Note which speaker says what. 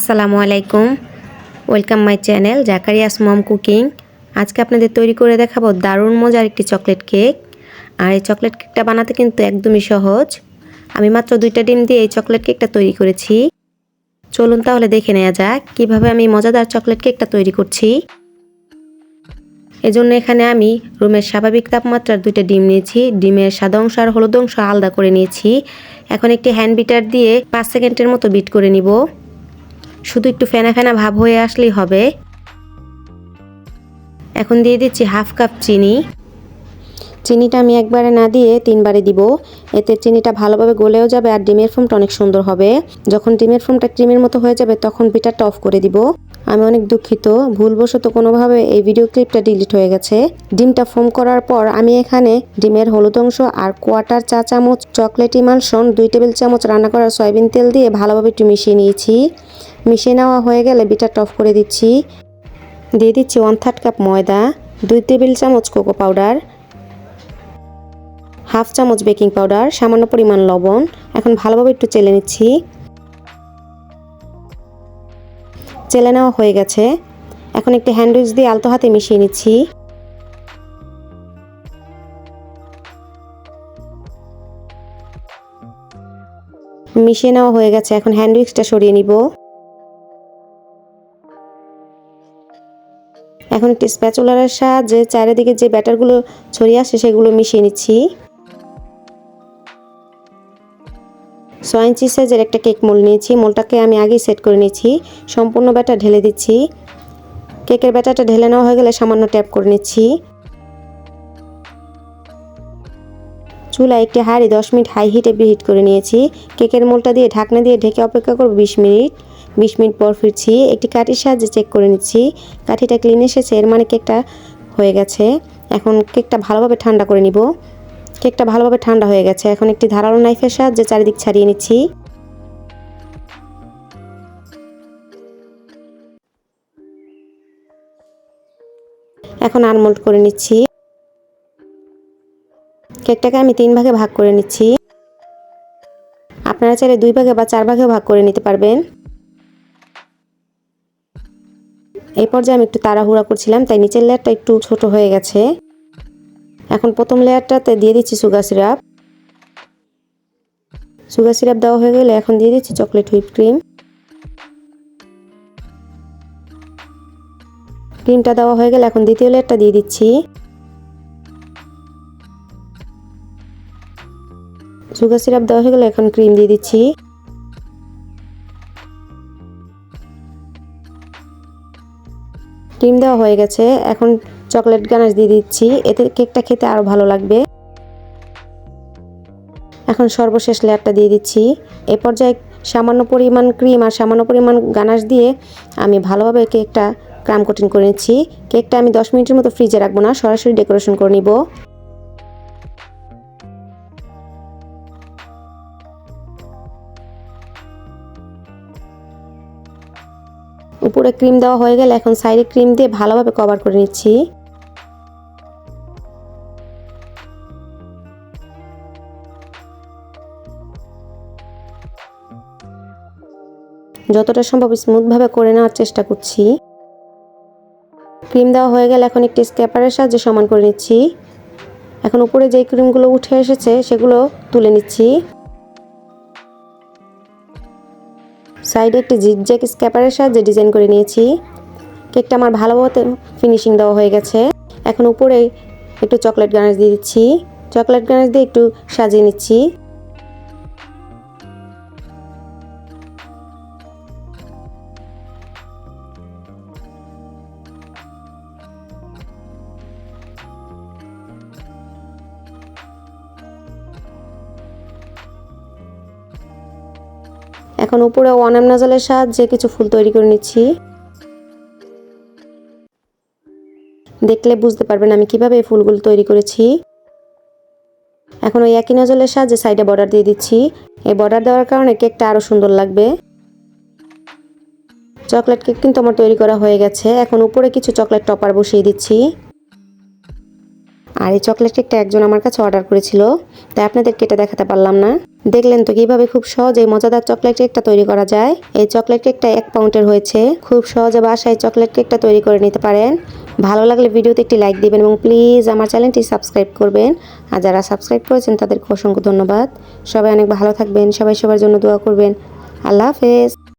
Speaker 1: আসসালামু আলাইকুম। Welcome my channel Zakaria's mom cooking আজকে আপনাদের তৈরি করে দেখাবো দারুণ মজার একটি চকলেট কেক আর এই চকলেট কেকটা বানাতে কিন্তু একদমই সহজ। আমি মাত্র দুইটা ডিম দিয়ে এই চকলেট কেকটা তৈরি করেছি। চলুন তাহলে দেখে নেওয়া যাক কীভাবে আমি মজাদার চকলেট কেকটা তৈরি করছি। এজন্য এখানে আমি রুমের স্বাভাবিক তাপমাত্রার দুইটা ডিম নিয়েছি। ডিমের সাদা অংশ আর হলুদ অংশ আলাদা করে নিয়েছি। এখন একটি হ্যান্ড বিটার দিয়ে পাঁচ সেকেন্ডের মতো বিট করে নিব। শুধু একটু ফেনা ফেনা ভাব হয়ে আসলেই হবে। এখন দিয়ে দিচ্ছি হাফ কাপ চিনি। চিনিটা আমি একবারে না দিয়ে তিনবারে দিব। এতে চিনিটা ভালোভাবে গলেও যাবে আর ডিমের ফোমটা অনেক সুন্দর হবে। যখন ডিমের ফোমটা ক্রিমের মতো হয়ে যাবে, তখন বিটারটা অফ করে দিব। আমি অনেক দুঃখিত। ভুলবশত কোনোভাবে এই ভিডিও ক্লিপটা ডিলিট হয়ে গেছে। ডিমটা ফোম করার পর আমি এখানে ডিমের হলুদ অংশ আর কোয়াটার চা চামচ, চকলেট ইমালশন দুই টেবিল চামচ রান্না করা সয়াবিন তেল দিয়ে ভালোভাবে একটু মিশিয়ে নিয়েছি। মিশিয়ে নেওয়া হয়ে গেলে বিটারটা অফ করে দিচ্ছি। দিয়ে দিচ্ছি ওয়ান থার্ড কাপ ময়দা, দুই টেবিল চামচ কোকো পাউডার হাফ চামচ বেকিং পাউডার, সামান্য পরিমাণ লবণ। এখন ভালোভাবে একটু চেলে নিচ্ছি। চেলে নেওয়া হয়ে গেছে। এখন একটি হ্যান্ডউইচ দিয়ে আলতো হাতে মিশিয়ে নিচ্ছি। মিশিয়ে নেওয়া হয়ে গেছে। এখন হ্যান্ডউইচটা সরিয়ে নিব। এখন একটি স্প্যাচুলারের সাহায্যে চারিদিকে যে ব্যাটারগুলো ছড়িয়ে আসে সেগুলো মিশিয়ে নিচ্ছি। ছয় ইঞ্চি সাইজের একটা কেক মোল নিয়েছি। মোলটাকে আমি আগেই সেট করে নিয়েছি। সম্পূর্ণ ব্যাটা ঢেলে দিচ্ছি। কেকের ব্যাটারটা ঢেলে নেওয়া হয়ে গেলে সামান্য ট্যাপ করে নিচ্ছি। চুলা একটি হাঁড়ি দশ মিনিট হাই হিটে হিট করে নিয়েছি। কেকের মোলটা দিয়ে ঢাকনা দিয়ে ঢেকে অপেক্ষা করব বিশ মিনিট। বিশ মিনিট পর ফিরছি। একটি কাঠির সাহায্যে চেক করে নিচ্ছি। কাঠিটা ক্লিন এসেছে, এর মানে কেকটা হয়ে গেছে। এখন কেকটা ভালোভাবে ঠান্ডা করে নিব। কেকটা ভালোভাবে ঠান্ডা হয়ে গেছে। এখন একটি ধারালো নাইফের সাহায্যে চারিদিক ছাড়িয়ে নিচ্ছি। এখন আনমোল্ড করে নিচ্ছি। কেকটাকে আমি তিন ভাগে ভাগ করে নিচ্ছি। আপনারা চাইলে দুই ভাগে বা চার ভাগে ভাগ করে নিতে পারবেন। এই পর্যায়ে আমি একটু তাড়াহুড়া করছিলাম, তাই নিচের লেয়ারটা একটু ছোট হয়ে গেছে। এখন প্রথম লেয়ারটাতে দিয়ে দিচ্ছি সুগার সিরাপ। সুগার সিরাপ দেওয়া হয়ে গেলে এখন দিয়ে দিচ্ছি চকলেট হুইপ ক্রিম। ক্রিমটা দেওয়া হয়ে গেলে এখন দ্বিতীয় লেয়ারটা দিয়ে দিচ্ছি। সুগার সিরাপ দেওয়া হয়ে গেলে এখন ক্রিম দিয়ে দিচ্ছি। ক্রিম দেওয়া হয়ে গেছে। এখন চকলেট গানাশ দিয়ে দিচ্ছি। এতে কেকটা খেতে আরও ভালো লাগবে। এখন সর্বশেষ লেয়ারটা দিয়ে দিচ্ছি। এ পর্যায়ে সামান্য পরিমাণ ক্রিম আর সামান্য পরিমাণ গানাশ দিয়ে আমি ভালোভাবে কেকটা ক্রাম কোটিং করে নিচ্ছি। কেকটা আমি দশ মিনিটের মতো ফ্রিজে রাখব না, সরাসরি ডেকোরেশন করে নিব। উপরে ক্রিম দেওয়া হয়ে গেলে এখন সাইডে ক্রিম দিয়ে ভালোভাবে কভার করে নিচ্ছি। যতটা সম্ভব স্মুথভাবে করে নেওয়ার চেষ্টা করছি। ক্রিম দেওয়া হয়ে গেলে এখন একটি স্ক্যাপারের সাহায্যে সমান করে নিচ্ছি। এখন উপরে যেই ক্রিমগুলো উঠে এসেছে, সেগুলো তুলে নিচ্ছি। সাইডে একটি জিগজ্যাগ স্ক্যাপারের সাহায্যে ডিজাইন করে নিয়েছি। কেকটা আমার ভালোভাবে ফিনিশিং দেওয়া হয়ে গেছে। এখন উপরে একটু চকলেট গানাশ দিয়ে দিচ্ছি। চকলেট গানাশ দিয়ে একটু সাজিয়ে নিচ্ছি। এখন উপরে ওয়ানাম নাজালের সাহায্যে কিছু ফুল তৈরি করে নিচ্ছি। দেখলে বুঝতে পারবেন আমি কীভাবে এই ফুলগুলো তৈরি করেছি। এখন ওই একই নজলের সাহায্যে সাইডে বর্ডার দিয়ে দিচ্ছি। এই বর্ডার দেওয়ার কারণে কেকটা আরও সুন্দর লাগবে। চকলেট কেক কিন্তু আমার তৈরি করা হয়ে গেছে। এখন উপরে কিছু চকলেট টপার বসিয়ে দিচ্ছি। আর এই চকলেট কেকটা একজন আমার কাছে অর্ডার করেছিল, তাই আপনাদেরকে এটা দেখাতে পারলাম না। দেখলেন তো কীভাবে খুব সহজে মজাদার চকলেট কেকটা তৈরি করা যায়? এই চকলেট কেকটা এক পাউন্ডের হয়েছে। খুব সহজে বাসায় চকলেট কেকটা তৈরি করে নিতে পারেন। ভালো লাগলে ভিডিওতে একটি লাইক দিবেন এবং প্লিজ আমার চ্যানেলটি সাবস্ক্রাইব করবেন। আর যারা সাবস্ক্রাইব করেছেন তাদেরকে অসংখ্য ধন্যবাদ। সবাই অনেক ভালো থাকবেন, সবাই সবার জন্য দোয়া করবেন। আল্লাহ হাফেজ।